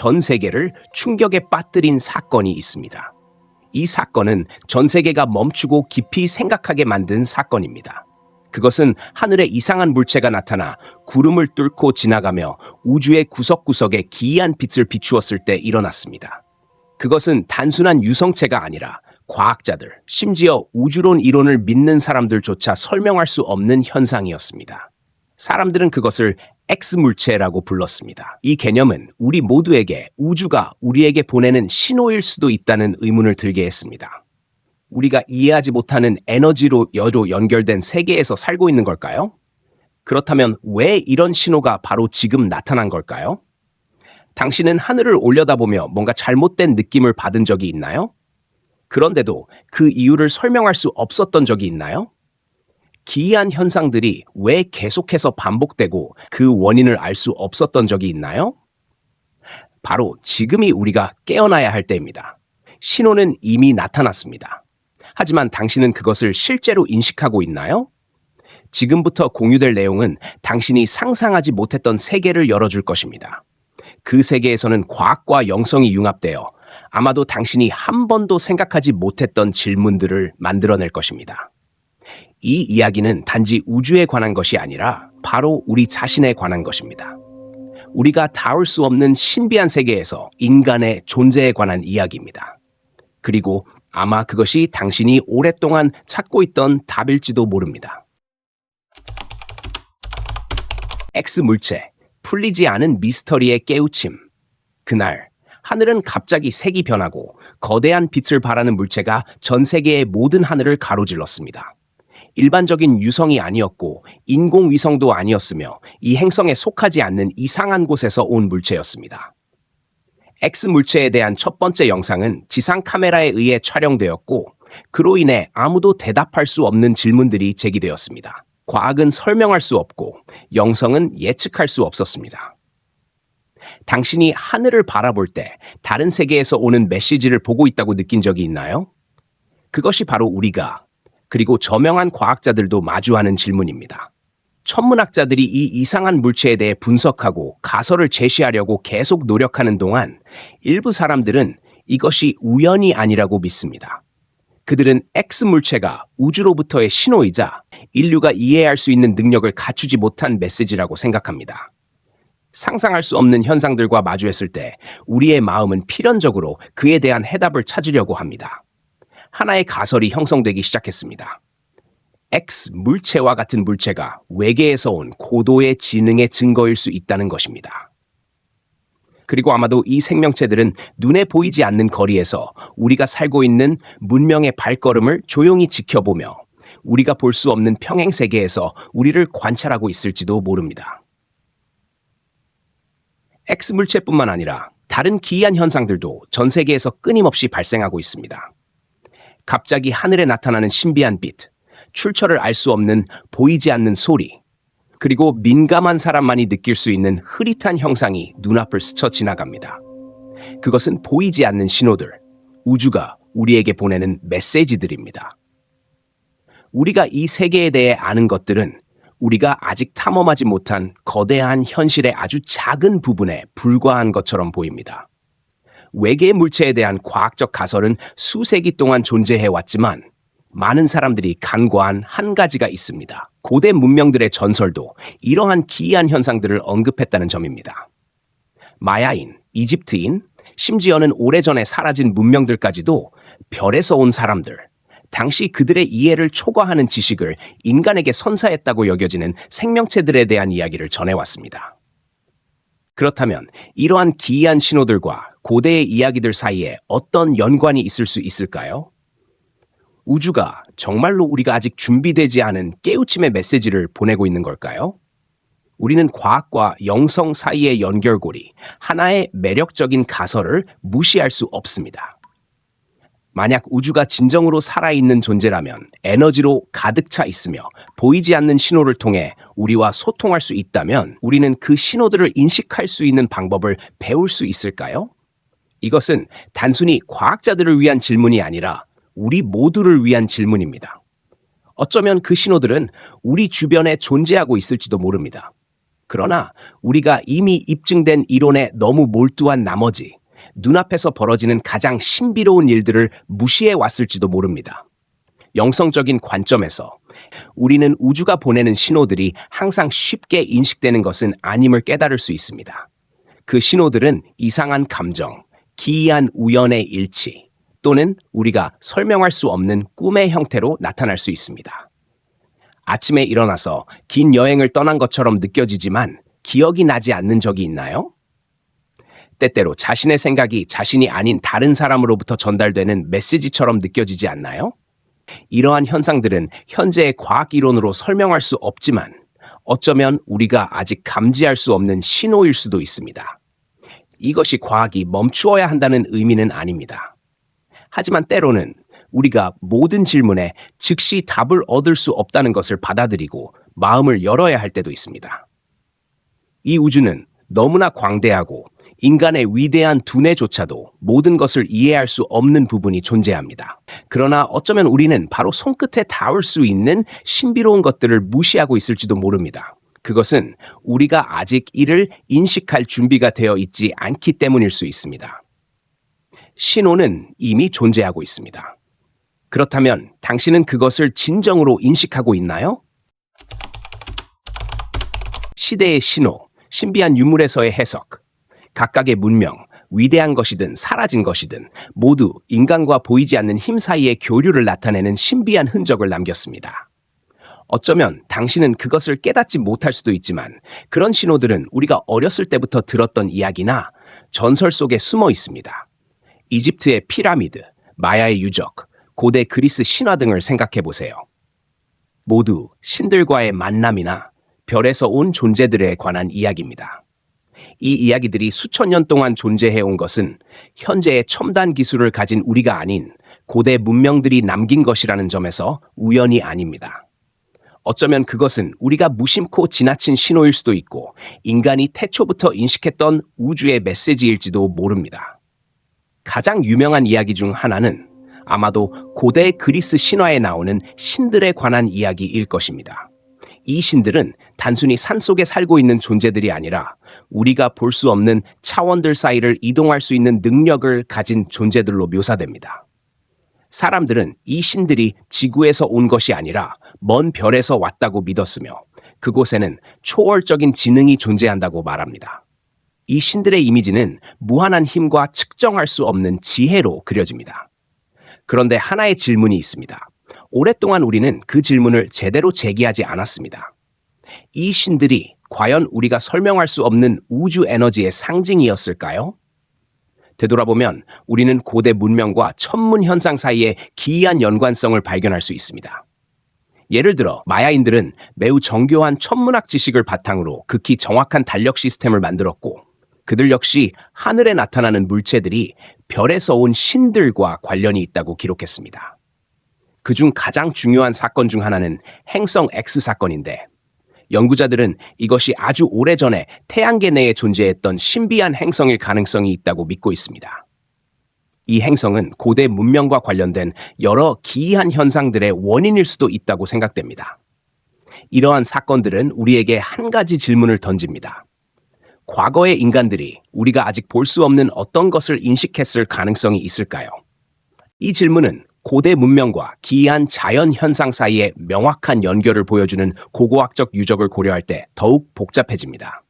전 세계를 충격에 빠뜨린 사건이 있습니다. 이 사건은 전 세계가 멈추고 깊이 생각하게 만든 사건입니다. 그것은 하늘에 이상한 물체가 나타나 구름을 뚫고 지나가며 우주의 구석구석에 기이한 빛을 비추었을 때 일어났습니다. 그것은 단순한 유성체가 아니라 과학자들, 심지어 우주론 이론을 믿는 사람들조차 설명할 수 없는 현상이었습니다. 사람들은 그것을 X물체라고 불렀습니다. 이 개념은 우리 모두에게 우주가 우리에게 보내는 신호일 수도 있다는 의문을 들게 했습니다. 우리가 이해하지 못하는 에너지로 여로 연결된 세계에서 살고 있는 걸까요? 그렇다면 왜 이런 신호가 바로 지금 나타난 걸까요? 당신은 하늘을 올려다보며 뭔가 잘못된 느낌을 받은 적이 있나요? 그런데도 그 이유를 설명할 수 없었던 적이 있나요? 기이한 현상들이 왜 계속해서 반복되고 그 원인을 알 수 없었던 적이 있나요? 바로 지금이 우리가 깨어나야 할 때입니다. 신호는 이미 나타났습니다. 하지만 당신은 그것을 실제로 인식하고 있나요? 지금부터 공유될 내용은 당신이 상상하지 못했던 세계를 열어줄 것입니다. 그 세계에서는 과학과 영성이 융합되어 아마도 당신이 한 번도 생각하지 못했던 질문들을 만들어낼 것입니다. 이 이야기는 단지 우주에 관한 것이 아니라 바로 우리 자신에 관한 것입니다. 우리가 닿을 수 없는 신비한 세계에서 인간의 존재에 관한 이야기입니다. 그리고 아마 그것이 당신이 오랫동안 찾고 있던 답일지도 모릅니다. X 물체, 풀리지 않은 미스터리의 깨우침. 그날, 하늘은 갑자기 색이 변하고 거대한 빛을 발하는 물체가 전 세계의 모든 하늘을 가로질렀습니다. 일반적인 유성이 아니었고 인공위성도 아니었으며 이 행성에 속하지 않는 이상한 곳에서 온 물체였습니다. X 물체에 대한 첫 번째 영상은 지상 카메라에 의해 촬영되었고 그로 인해 아무도 대답할 수 없는 질문들이 제기되었습니다. 과학은 설명할 수 없고 영성은 예측할 수 없었습니다. 당신이 하늘을 바라볼 때 다른 세계에서 오는 메시지를 보고 있다고 느낀 적이 있나요? 그것이 바로 우리가 그리고 저명한 과학자들도 마주하는 질문입니다. 천문학자들이 이 이상한 물체에 대해 분석하고 가설을 제시하려고 계속 노력하는 동안 일부 사람들은 이것이 우연이 아니라고 믿습니다. 그들은 X 물체가 우주로부터의 신호이자 인류가 이해할 수 있는 능력을 갖추지 못한 메시지라고 생각합니다. 상상할 수 없는 현상들과 마주했을 때 우리의 마음은 필연적으로 그에 대한 해답을 찾으려고 합니다. 하나의 가설이 형성되기 시작했습니다. X 물체와 같은 물체가 외계에서 온 고도의 지능의 증거일 수 있다는 것입니다. 그리고 아마도 이 생명체들은 눈에 보이지 않는 거리에서 우리가 살고 있는 문명의 발걸음을 조용히 지켜보며 우리가 볼 수 없는 평행 세계에서 우리를 관찰하고 있을지도 모릅니다. X 물체뿐만 아니라 다른 기이한 현상들도 전 세계에서 끊임없이 발생하고 있습니다. 갑자기 하늘에 나타나는 신비한 빛, 출처를 알 수 없는 보이지 않는 소리, 그리고 민감한 사람만이 느낄 수 있는 흐릿한 형상이 눈앞을 스쳐 지나갑니다. 그것은 보이지 않는 신호들, 우주가 우리에게 보내는 메시지들입니다. 우리가 이 세계에 대해 아는 것들은 우리가 아직 탐험하지 못한 거대한 현실의 아주 작은 부분에 불과한 것처럼 보입니다. 외계 물체에 대한 과학적 가설은 수세기 동안 존재해 왔지만 많은 사람들이 간과한 한 가지가 있습니다. 고대 문명들의 전설도 이러한 기이한 현상들을 언급했다는 점입니다. 마야인, 이집트인, 심지어는 오래전에 사라진 문명들까지도 별에서 온 사람들, 당시 그들의 이해를 초과하는 지식을 인간에게 선사했다고 여겨지는 생명체들에 대한 이야기를 전해왔습니다. 그렇다면 이러한 기이한 신호들과 고대의 이야기들 사이에 어떤 연관이 있을 수 있을까요? 우주가 정말로 우리가 아직 준비되지 않은 깨우침의 메시지를 보내고 있는 걸까요? 우리는 과학과 영성 사이의 연결고리, 하나의 매력적인 가설을 무시할 수 없습니다. 만약 우주가 진정으로 살아있는 존재라면 에너지로 가득 차 있으며 보이지 않는 신호를 통해 우리와 소통할 수 있다면 우리는 그 신호들을 인식할 수 있는 방법을 배울 수 있을까요? 이것은 단순히 과학자들을 위한 질문이 아니라 우리 모두를 위한 질문입니다. 어쩌면 그 신호들은 우리 주변에 존재하고 있을지도 모릅니다. 그러나 우리가 이미 입증된 이론에 너무 몰두한 나머지 눈앞에서 벌어지는 가장 신비로운 일들을 무시해 왔을지도 모릅니다. 영성적인 관점에서 우리는 우주가 보내는 신호들이 항상 쉽게 인식되는 것은 아님을 깨달을 수 있습니다. 그 신호들은 이상한 감정, 기이한 우연의 일치, 또는 우리가 설명할 수 없는 꿈의 형태로 나타날 수 있습니다. 아침에 일어나서 긴 여행을 떠난 것처럼 느껴지지만 기억이 나지 않는 적이 있나요? 때때로 자신의 생각이 자신이 아닌 다른 사람으로부터 전달되는 메시지처럼 느껴지지 않나요? 이러한 현상들은 현재의 과학 이론으로 설명할 수 없지만 어쩌면 우리가 아직 감지할 수 없는 신호일 수도 있습니다. 이것이 과학이 멈추어야 한다는 의미는 아닙니다. 하지만 때로는 우리가 모든 질문에 즉시 답을 얻을 수 없다는 것을 받아들이고 마음을 열어야 할 때도 있습니다. 이 우주는 너무나 광대하고 인간의 위대한 두뇌조차도 모든 것을 이해할 수 없는 부분이 존재합니다. 그러나 어쩌면 우리는 바로 손끝에 닿을 수 있는 신비로운 것들을 무시하고 있을지도 모릅니다. 그것은 우리가 아직 이를 인식할 준비가 되어 있지 않기 때문일 수 있습니다. 신호는 이미 존재하고 있습니다. 그렇다면 당신은 그것을 진정으로 인식하고 있나요? 시대의 신호, 신비한 유물에서의 해석, 각각의 문명, 위대한 것이든 사라진 것이든 모두 인간과 보이지 않는 힘 사이의 교류를 나타내는 신비한 흔적을 남겼습니다. 어쩌면 당신은 그것을 깨닫지 못할 수도 있지만 그런 신호들은 우리가 어렸을 때부터 들었던 이야기나 전설 속에 숨어 있습니다. 이집트의 피라미드, 마야의 유적, 고대 그리스 신화 등을 생각해 보세요. 모두 신들과의 만남이나 별에서 온 존재들에 관한 이야기입니다. 이 이야기들이 수천 년 동안 존재해 온 것은 현재의 첨단 기술을 가진 우리가 아닌 고대 문명들이 남긴 것이라는 점에서 우연이 아닙니다. 어쩌면 그것은 우리가 무심코 지나친 신호일 수도 있고 인간이 태초부터 인식했던 우주의 메시지일지도 모릅니다. 가장 유명한 이야기 중 하나는 아마도 고대 그리스 신화에 나오는 신들에 관한 이야기일 것입니다. 이 신들은 단순히 산 속에 살고 있는 존재들이 아니라 우리가 볼 수 없는 차원들 사이를 이동할 수 있는 능력을 가진 존재들로 묘사됩니다. 사람들은 이 신들이 지구에서 온 것이 아니라 먼 별에서 왔다고 믿었으며 그곳에는 초월적인 지능이 존재한다고 말합니다. 이 신들의 이미지는 무한한 힘과 측정할 수 없는 지혜로 그려집니다. 그런데 하나의 질문이 있습니다. 오랫동안 우리는 그 질문을 제대로 제기하지 않았습니다. 이 신들이 과연 우리가 설명할 수 없는 우주 에너지의 상징이었을까요? 되돌아보면 우리는 고대 문명과 천문 현상 사이의 기이한 연관성을 발견할 수 있습니다. 예를 들어 마야인들은 매우 정교한 천문학 지식을 바탕으로 극히 정확한 달력 시스템을 만들었고 그들 역시 하늘에 나타나는 물체들이 별에서 온 신들과 관련이 있다고 기록했습니다. 그중 가장 중요한 사건 중 하나는 행성 X 사건인데 연구자들은 이것이 아주 오래전에 태양계 내에 존재했던 신비한 행성일 가능성이 있다고 믿고 있습니다. 이 행성은 고대 문명과 관련된 여러 기이한 현상들의 원인일 수도 있다고 생각됩니다. 이러한 사건들은 우리에게 한 가지 질문을 던집니다. 과거의 인간들이 우리가 아직 볼 수 없는 어떤 것을 인식했을 가능성이 있을까요? 이 질문은 고대 문명과 기이한 자연 현상 사이의 명확한 연결을 보여주는 고고학적 유적을 고려할 때 더욱 복잡해집니다.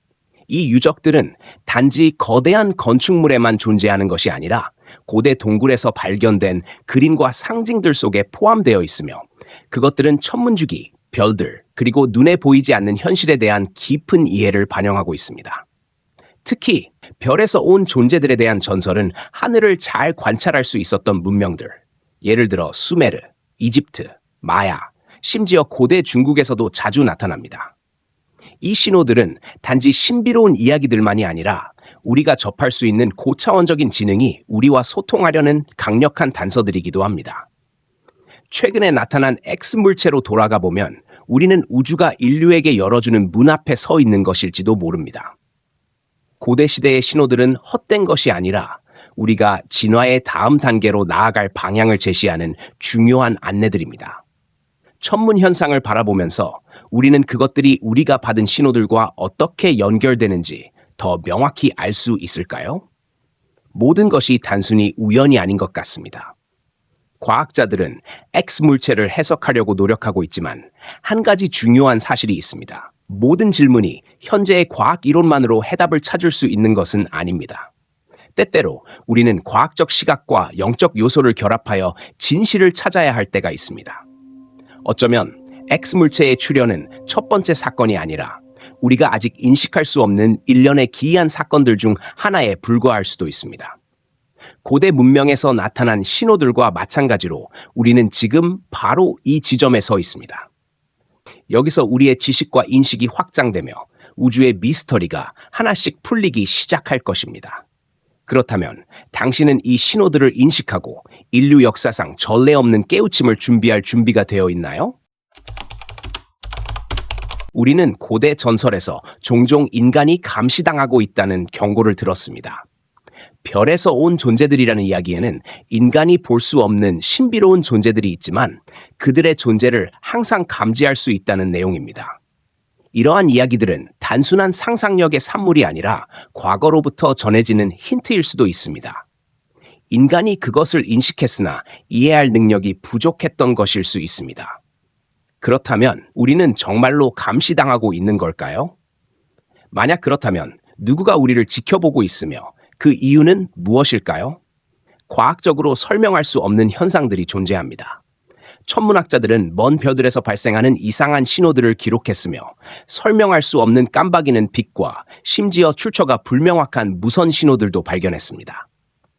이 유적들은 단지 거대한 건축물에만 존재하는 것이 아니라 고대 동굴에서 발견된 그림과 상징들 속에 포함되어 있으며 그것들은 천문주기, 별들, 그리고 눈에 보이지 않는 현실에 대한 깊은 이해를 반영하고 있습니다. 특히 별에서 온 존재들에 대한 전설은 하늘을 잘 관찰할 수 있었던 문명들, 예를 들어 수메르, 이집트, 마야, 심지어 고대 중국에서도 자주 나타납니다. 이 신호들은 단지 신비로운 이야기들만이 아니라 우리가 접할 수 있는 고차원적인 지능이 우리와 소통하려는 강력한 단서들이기도 합니다. 최근에 나타난 X물체로 돌아가 보면 우리는 우주가 인류에게 열어주는 문 앞에 서 있는 것일지도 모릅니다. 고대 시대의 신호들은 헛된 것이 아니라 우리가 진화의 다음 단계로 나아갈 방향을 제시하는 중요한 안내들입니다. 천문 현상을 바라보면서 우리는 그것들이 우리가 받은 신호들과 어떻게 연결되는지 더 명확히 알 수 있을까요? 모든 것이 단순히 우연이 아닌 것 같습니다. 과학자들은 X 물체를 해석하려고 노력하고 있지만 한 가지 중요한 사실이 있습니다. 모든 질문이 현재의 과학 이론만으로 해답을 찾을 수 있는 것은 아닙니다. 때때로 우리는 과학적 시각과 영적 요소를 결합하여 진실을 찾아야 할 때가 있습니다. 어쩌면 X 물체의 출현은 첫 번째 사건이 아니라 우리가 아직 인식할 수 없는 일련의 기이한 사건들 중 하나에 불과할 수도 있습니다. 고대 문명에서 나타난 신호들과 마찬가지로 우리는 지금 바로 이 지점에 서 있습니다. 여기서 우리의 지식과 인식이 확장되며 우주의 미스터리가 하나씩 풀리기 시작할 것입니다. 그렇다면 당신은 이 신호들을 인식하고 인류 역사상 전례 없는 깨우침을 준비할 준비가 되어 있나요? 우리는 고대 전설에서 종종 인간이 감시당하고 있다는 경고를 들었습니다. 별에서 온 존재들이라는 이야기에는 인간이 볼 수 없는 신비로운 존재들이 있지만 그들의 존재를 항상 감지할 수 있다는 내용입니다. 이러한 이야기들은 단순한 상상력의 산물이 아니라 과거로부터 전해지는 힌트일 수도 있습니다. 인간이 그것을 인식했으나 이해할 능력이 부족했던 것일 수 있습니다. 그렇다면 우리는 정말로 감시당하고 있는 걸까요? 만약 그렇다면 누구가 우리를 지켜보고 있으며 그 이유는 무엇일까요? 과학적으로 설명할 수 없는 현상들이 존재합니다. 천문학자들은 먼 별들에서 발생하는 이상한 신호들을 기록했으며 설명할 수 없는 깜박이는 빛과 심지어 출처가 불명확한 무선 신호들도 발견했습니다.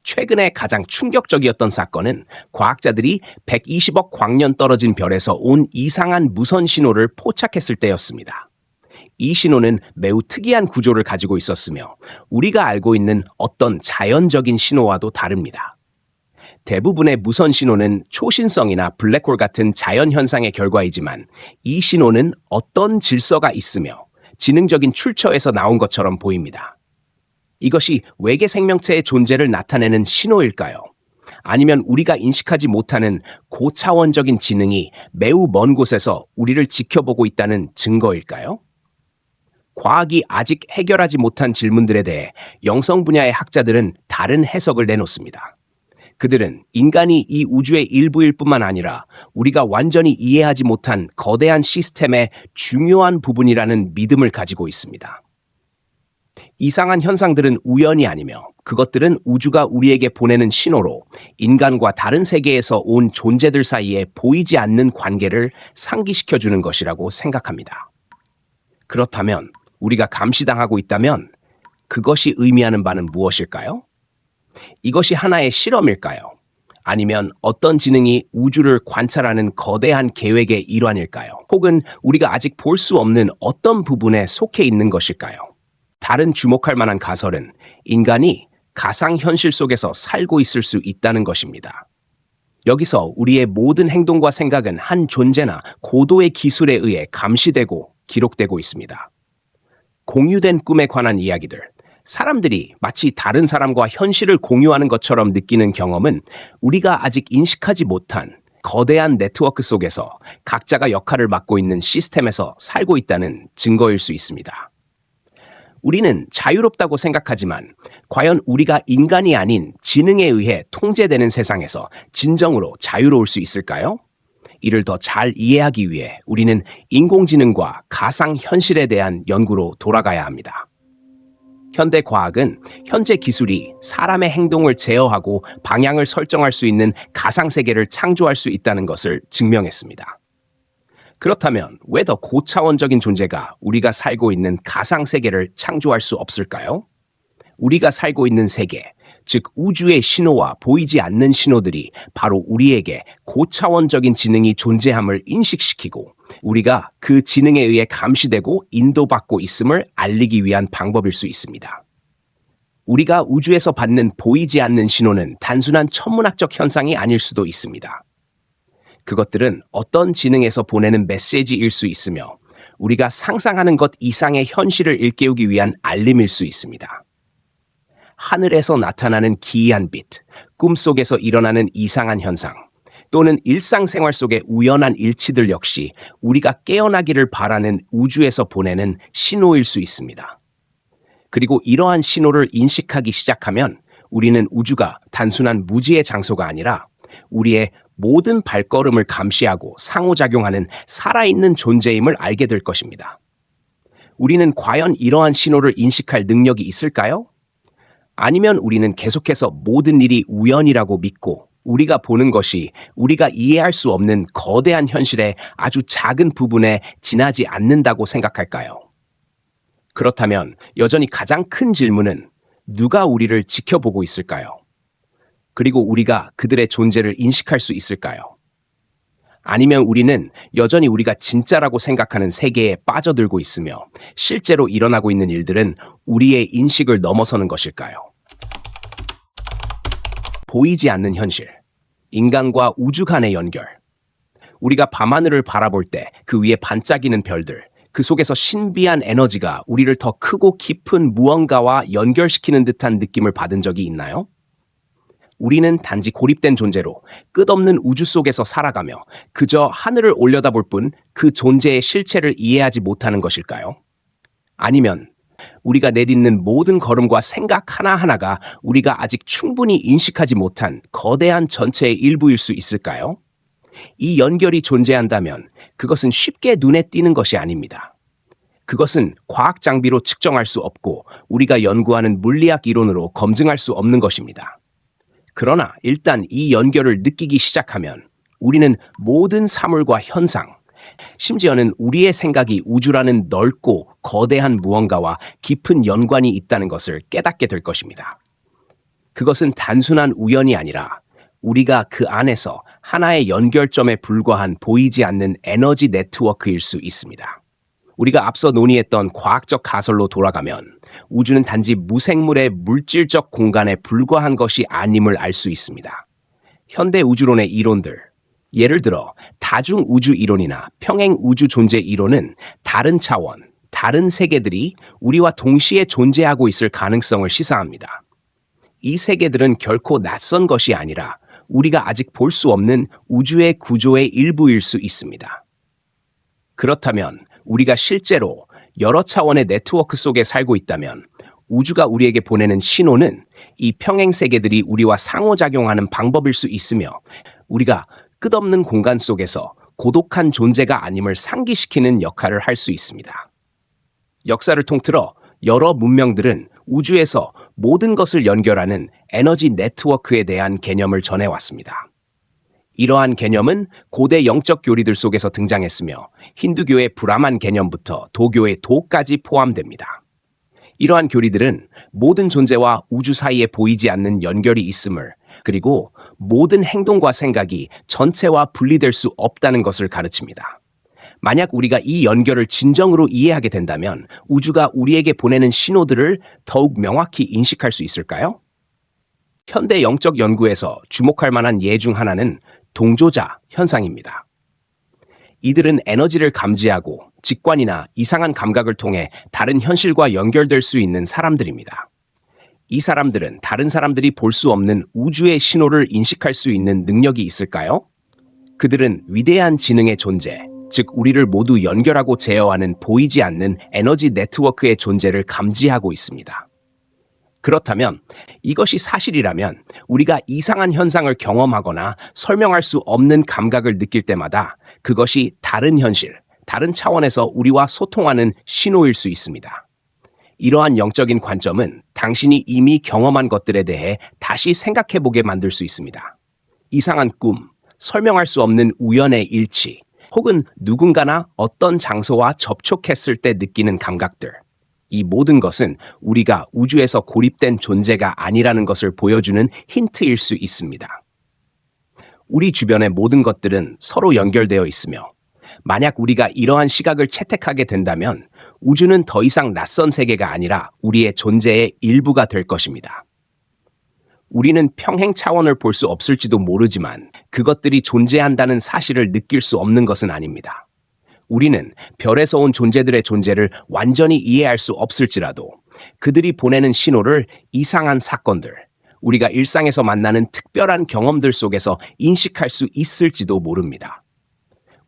최근에 가장 충격적이었던 사건은 과학자들이 120억 광년 떨어진 별에서 온 이상한 무선 신호를 포착했을 때였습니다. 이 신호는 매우 특이한 구조를 가지고 있었으며 우리가 알고 있는 어떤 자연적인 신호와도 다릅니다. 대부분의 무선 신호는 초신성이나 블랙홀 같은 자연 현상의 결과이지만 이 신호는 어떤 질서가 있으며 지능적인 출처에서 나온 것처럼 보입니다. 이것이 외계 생명체의 존재를 나타내는 신호일까요? 아니면 우리가 인식하지 못하는 고차원적인 지능이 매우 먼 곳에서 우리를 지켜보고 있다는 증거일까요? 과학이 아직 해결하지 못한 질문들에 대해 영성 분야의 학자들은 다른 해석을 내놓습니다. 그들은 인간이 이 우주의 일부일 뿐만 아니라 우리가 완전히 이해하지 못한 거대한 시스템의 중요한 부분이라는 믿음을 가지고 있습니다. 이상한 현상들은 우연이 아니며 그것들은 우주가 우리에게 보내는 신호로 인간과 다른 세계에서 온 존재들 사이에 보이지 않는 관계를 상기시켜 주는 것이라고 생각합니다. 그렇다면 우리가 감시당하고 있다면 그것이 의미하는 바는 무엇일까요? 이것이 하나의 실험일까요? 아니면 어떤 지능이 우주를 관찰하는 거대한 계획의 일환일까요? 혹은 우리가 아직 볼 수 없는 어떤 부분에 속해 있는 것일까요? 다른 주목할 만한 가설은 인간이 가상현실 속에서 살고 있을 수 있다는 것입니다. 여기서 우리의 모든 행동과 생각은 한 존재나 고도의 기술에 의해 감시되고 기록되고 있습니다. 공유된 꿈에 관한 이야기들, 사람들이 마치 다른 사람과 현실을 공유하는 것처럼 느끼는 경험은 우리가 아직 인식하지 못한 거대한 네트워크 속에서 각자가 역할을 맡고 있는 시스템에서 살고 있다는 증거일 수 있습니다. 우리는 자유롭다고 생각하지만 과연 우리가 인간이 아닌 지능에 의해 통제되는 세상에서 진정으로 자유로울 수 있을까요? 이를 더 잘 이해하기 위해 우리는 인공지능과 가상 현실에 대한 연구로 돌아가야 합니다. 현대 과학은 현재 기술이 사람의 행동을 제어하고 방향을 설정할 수 있는 가상 세계를 창조할 수 있다는 것을 증명했습니다. 그렇다면 왜 더 고차원적인 존재가 우리가 살고 있는 가상 세계를 창조할 수 없을까요? 우리가 살고 있는 세계, 즉 우주의 신호와 보이지 않는 신호들이 바로 우리에게 고차원적인 지능이 존재함을 인식시키고 우리가 그 지능에 의해 감시되고 인도받고 있음을 알리기 위한 방법일 수 있습니다. 우리가 우주에서 받는 보이지 않는 신호는 단순한 천문학적 현상이 아닐 수도 있습니다. 그것들은 어떤 지능에서 보내는 메시지일 수 있으며 우리가 상상하는 것 이상의 현실을 일깨우기 위한 알림일 수 있습니다. 하늘에서 나타나는 기이한 빛, 꿈속에서 일어나는 이상한 현상, 또는 일상생활 속의 우연한 일치들 역시 우리가 깨어나기를 바라는 우주에서 보내는 신호일 수 있습니다. 그리고 이러한 신호를 인식하기 시작하면 우리는 우주가 단순한 무지의 장소가 아니라 우리의 모든 발걸음을 감시하고 상호작용하는 살아있는 존재임을 알게 될 것입니다. 우리는 과연 이러한 신호를 인식할 능력이 있을까요? 아니면 우리는 계속해서 모든 일이 우연이라고 믿고 우리가 보는 것이 우리가 이해할 수 없는 거대한 현실의 아주 작은 부분에 지나지 않는다고 생각할까요? 그렇다면 여전히 가장 큰 질문은 누가 우리를 지켜보고 있을까요? 그리고 우리가 그들의 존재를 인식할 수 있을까요? 아니면 우리는 여전히 우리가 진짜라고 생각하는 세계에 빠져들고 있으며 실제로 일어나고 있는 일들은 우리의 인식을 넘어서는 것일까요? 보이지 않는 현실, 인간과 우주 간의 연결. 우리가 밤하늘을 바라볼 때 그 위에 반짝이는 별들, 그 속에서 신비한 에너지가 우리를 더 크고 깊은 무언가와 연결시키는 듯한 느낌을 받은 적이 있나요? 우리는 단지 고립된 존재로 끝없는 우주 속에서 살아가며 그저 하늘을 올려다볼 뿐 그 존재의 실체를 이해하지 못하는 것일까요? 아니면 우리가 내딛는 모든 걸음과 생각 하나하나가 우리가 아직 충분히 인식하지 못한 거대한 전체의 일부일 수 있을까요? 이 연결이 존재한다면 그것은 쉽게 눈에 띄는 것이 아닙니다. 그것은 과학 장비로 측정할 수 없고 우리가 연구하는 물리학 이론으로 검증할 수 없는 것입니다. 그러나 일단 이 연결을 느끼기 시작하면 우리는 모든 사물과 현상, 심지어는 우리의 생각이 우주라는 넓고 거대한 무언가와 깊은 연관이 있다는 것을 깨닫게 될 것입니다. 그것은 단순한 우연이 아니라 우리가 그 안에서 하나의 연결점에 불과한 보이지 않는 에너지 네트워크일 수 있습니다. 우리가 앞서 논의했던 과학적 가설로 돌아가면 우주는 단지 무생물의 물질적 공간에 불과한 것이 아님을 알 수 있습니다. 현대 우주론의 이론들, 예를 들어 다중 우주 이론이나 평행 우주 존재 이론은 다른 차원, 다른 세계들이 우리와 동시에 존재하고 있을 가능성을 시사합니다. 이 세계들은 결코 낯선 것이 아니라 우리가 아직 볼 수 없는 우주의 구조의 일부일 수 있습니다. 그렇다면 우리가 실제로 여러 차원의 네트워크 속에 살고 있다면 우주가 우리에게 보내는 신호는 이 평행 세계들이 우리와 상호작용하는 방법일 수 있으며 우리가 끝없는 공간 속에서 고독한 존재가 아님을 상기시키는 역할을 할 수 있습니다. 역사를 통틀어 여러 문명들은 우주에서 모든 것을 연결하는 에너지 네트워크에 대한 개념을 전해왔습니다. 이러한 개념은 고대 영적 교리들 속에서 등장했으며 힌두교의 브라만 개념부터 도교의 도까지 포함됩니다. 이러한 교리들은 모든 존재와 우주 사이에 보이지 않는 연결이 있음을 그리고 모든 행동과 생각이 전체와 분리될 수 없다는 것을 가르칩니다. 만약 우리가 이 연결을 진정으로 이해하게 된다면 우주가 우리에게 보내는 신호들을 더욱 명확히 인식할 수 있을까요? 현대 영적 연구에서 주목할 만한 예 중 하나는 동조자 현상입니다. 이들은 에너지를 감지하고 직관이나 이상한 감각을 통해 다른 현실과 연결될 수 있는 사람들입니다. 이 사람들은 다른 사람들이 볼 수 없는 우주의 신호를 인식할 수 있는 능력이 있을까요? 그들은 위대한 지능의 존재, 즉 우리를 모두 연결하고 제어하는 보이지 않는 에너지 네트워크의 존재를 감지하고 있습니다. 그렇다면 이것이 사실이라면 우리가 이상한 현상을 경험하거나 설명할 수 없는 감각을 느낄 때마다 그것이 다른 현실, 다른 차원에서 우리와 소통하는 신호일 수 있습니다. 이러한 영적인 관점은 당신이 이미 경험한 것들에 대해 다시 생각해 보게 만들 수 있습니다. 이상한 꿈, 설명할 수 없는 우연의 일치, 혹은 누군가나 어떤 장소와 접촉했을 때 느끼는 감각들. 이 모든 것은 우리가 우주에서 고립된 존재가 아니라는 것을 보여주는 힌트일 수 있습니다. 우리 주변의 모든 것들은 서로 연결되어 있으며 만약 우리가 이러한 시각을 채택하게 된다면 우주는 더 이상 낯선 세계가 아니라 우리의 존재의 일부가 될 것입니다. 우리는 평행 차원을 볼 수 없을지도 모르지만 그것들이 존재한다는 사실을 느낄 수 없는 것은 아닙니다. 우리는 별에서 온 존재들의 존재를 완전히 이해할 수 없을지라도 그들이 보내는 신호를 이상한 사건들, 우리가 일상에서 만나는 특별한 경험들 속에서 인식할 수 있을지도 모릅니다.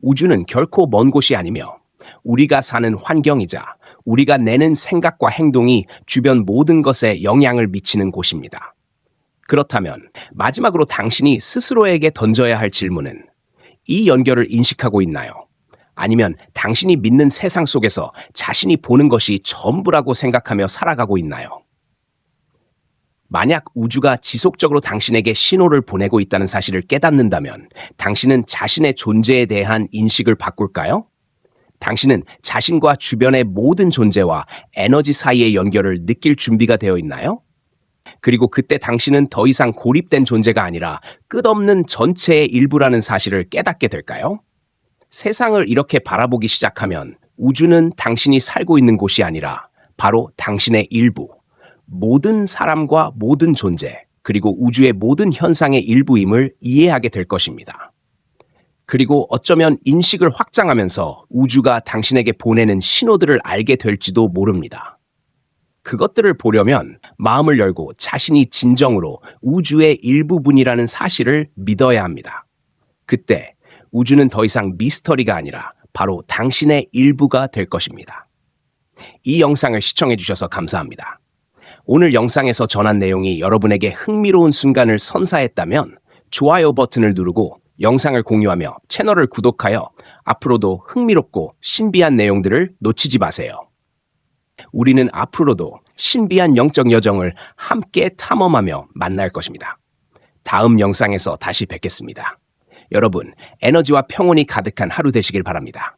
우주는 결코 먼 곳이 아니며 우리가 사는 환경이자 우리가 내는 생각과 행동이 주변 모든 것에 영향을 미치는 곳입니다. 그렇다면 마지막으로 당신이 스스로에게 던져야 할 질문은 이 연결을 인식하고 있나요? 아니면 당신이 믿는 세상 속에서 자신이 보는 것이 전부라고 생각하며 살아가고 있나요? 만약 우주가 지속적으로 당신에게 신호를 보내고 있다는 사실을 깨닫는다면 당신은 자신의 존재에 대한 인식을 바꿀까요? 당신은 자신과 주변의 모든 존재와 에너지 사이의 연결을 느낄 준비가 되어 있나요? 그리고 그때 당신은 더 이상 고립된 존재가 아니라 끝없는 전체의 일부라는 사실을 깨닫게 될까요? 세상을 이렇게 바라보기 시작하면 우주는 당신이 살고 있는 곳이 아니라 바로 당신의 일부, 모든 사람과 모든 존재, 그리고 우주의 모든 현상의 일부임을 이해하게 될 것입니다. 그리고 어쩌면 인식을 확장하면서 우주가 당신에게 보내는 신호들을 알게 될지도 모릅니다. 그것들을 보려면 마음을 열고 자신이 진정으로 우주의 일부분이라는 사실을 믿어야 합니다. 그때 우주는 더 이상 미스터리가 아니라 바로 당신의 일부가 될 것입니다. 이 영상을 시청해 주셔서 감사합니다. 오늘 영상에서 전한 내용이 여러분에게 흥미로운 순간을 선사했다면 좋아요 버튼을 누르고 영상을 공유하며 채널을 구독하여 앞으로도 흥미롭고 신비한 내용들을 놓치지 마세요. 우리는 앞으로도 신비한 영적 여정을 함께 탐험하며 만날 것입니다. 다음 영상에서 다시 뵙겠습니다. 여러분, 에너지와 평온이 가득한 하루 되시길 바랍니다.